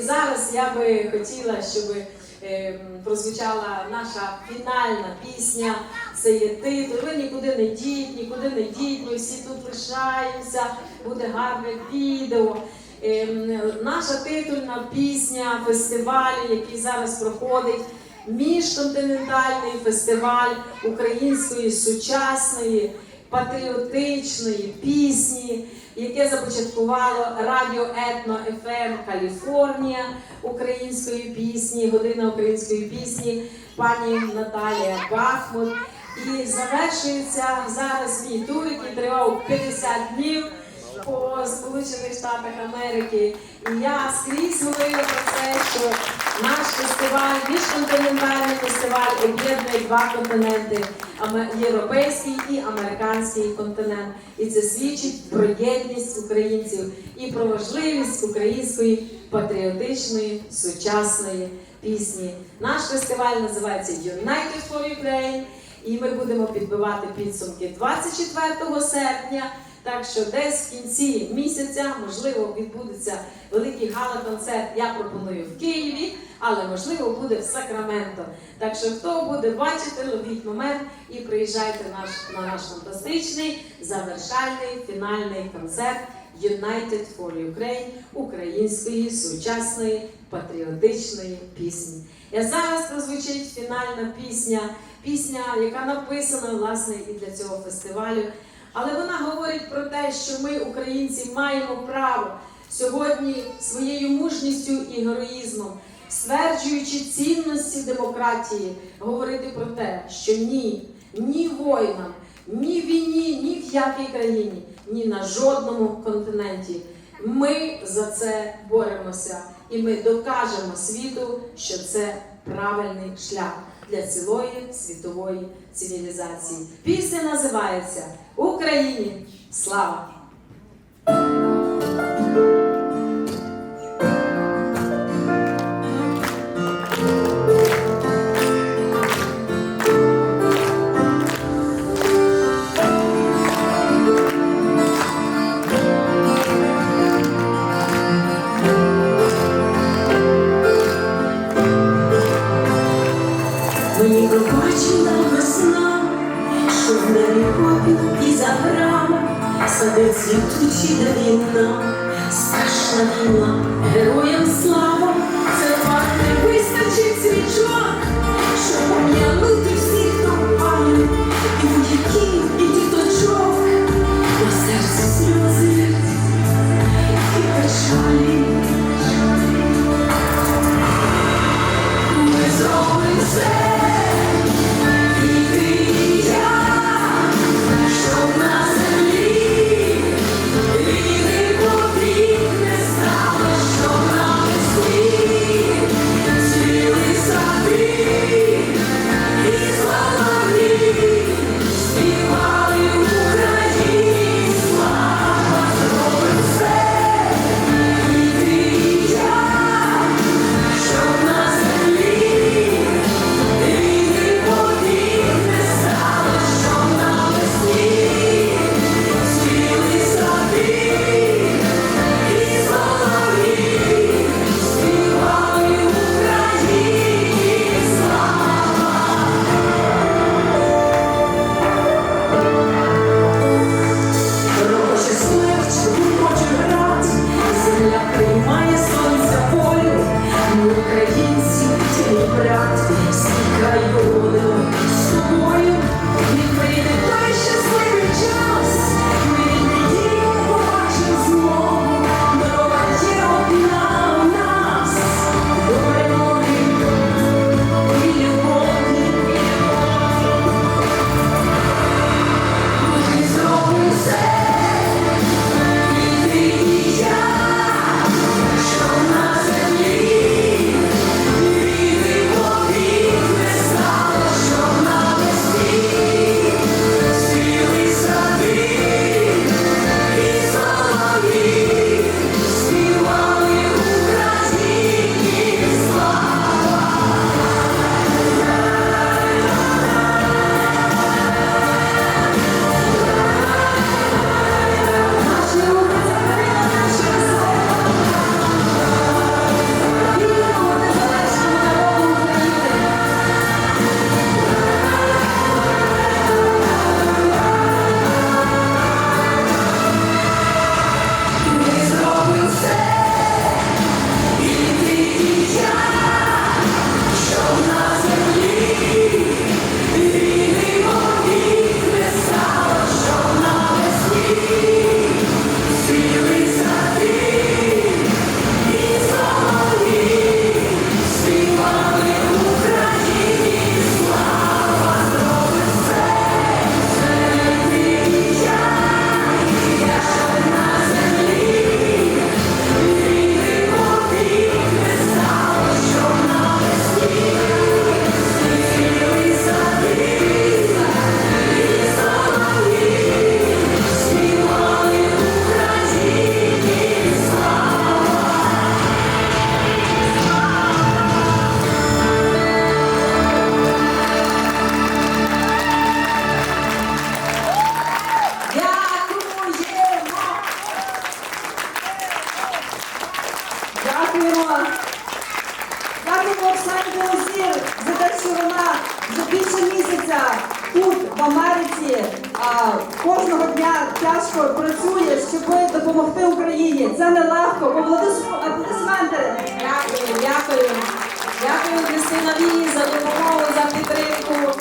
І зараз я би хотіла, щоб е, прозвучала наша фінальна пісня. Це є титул. Ви нікуди не діть, нікуди не діть, ми всі тут лишаємося, буде гарне відео. Ем, Наша титульна пісня фестивалю, який зараз проходить, міжконтинентальний фестиваль української сучасної патріотичної пісні, яке започаткувало радіо Етно ФМ Каліфорнія української пісні, година української пісні, пані Наталія Бахмут. І завершується зараз мій тур, який тривав 50 днів по Сполучених Штатах Америки. І я скрізь говорила про це, що наш фестиваль, міжконтинентальний фестиваль об'єднує два континенти європейський і американський континент. І це свідчить про єдність українців і про важливість української патріотичної сучасної пісні. Наш фестиваль називається United for Ukraine. І ми будемо підбивати підсумки 24 серпня. Так що десь в кінці місяця, можливо, відбудеться великий гала-концерт. Я пропоную в Києві, але можливо буде в Сакраменто. Так що, хто буде бачити, ловіть момент і приїжджайте наш, на наш фантастичний завершальний фінальний концерт United for Ukraine української сучасної патріотичної пісні. І зараз прозвучить фінальна пісня, пісня, яка написана власне і для цього фестивалю. Але вона говорить про те, що ми, українці, маємо право сьогодні своєю мужністю і героїзмом, стверджуючи цінності демократії, говорити про те, що ні, ні воїнам, ні війні, ні в якій країні, ні на жодному континенті. Ми за це боремося, і ми докажемо світу, що це правильний шлях для цілої світової цивілізації. Пісня називається Україні слава! Садить цвітучі давіна, страшна війна, героям слава, Дякуємо. Дякуємо Оксані Білозір за те, що вона вже більше місяця тут, в Америці, кожного дня тяжко працює, щоб допомогти Україні. Це нелегко. Аплодисменти. Дякую, дякую. Дякую Кристина Віні за допомогу, за підтримку.